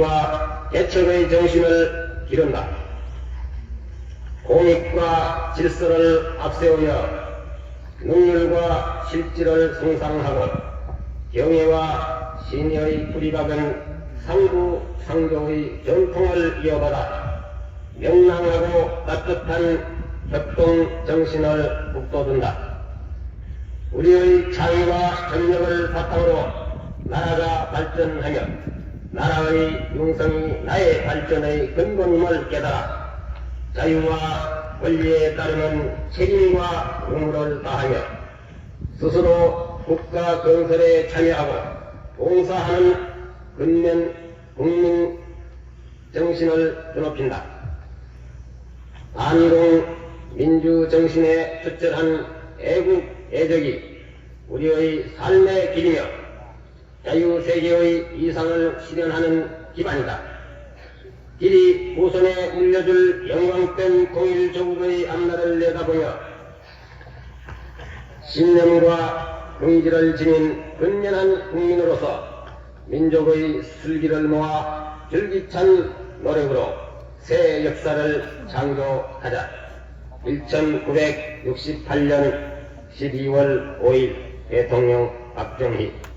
과 개척의 정신을 기른다. 공익과 질서를 앞세우며 능률과 실질을 성상하고 경애와 신의의 뿌리박은 상부 상조의 전통을 이어받아 명랑하고 따뜻한 협동 정신을 북돋운다. 우리의 창의와 전력을 바탕으로 나라가 발전하며 나라의 융성이 나의 발전의 근본임을 깨달아 자유와 권리에 따르는 책임과 의무를 다하며 스스로 국가 건설에 참여하고 봉사하는 근면 국민 정신을 드높인다. 안공 민주 정신에 투철한 애국 애적이 우리의 삶의 길이며 자유세계의 이상을 실현하는 기반이다. 길이 후손에 물려줄 영광된 조국의 앞날을 내다보며 신념과 긍지를 지닌 근면한 국민으로서 민족의 슬기를 모아 줄기찬 노력으로 새 역사를 창조하자. 1968년 12월 5일 대통령 박정희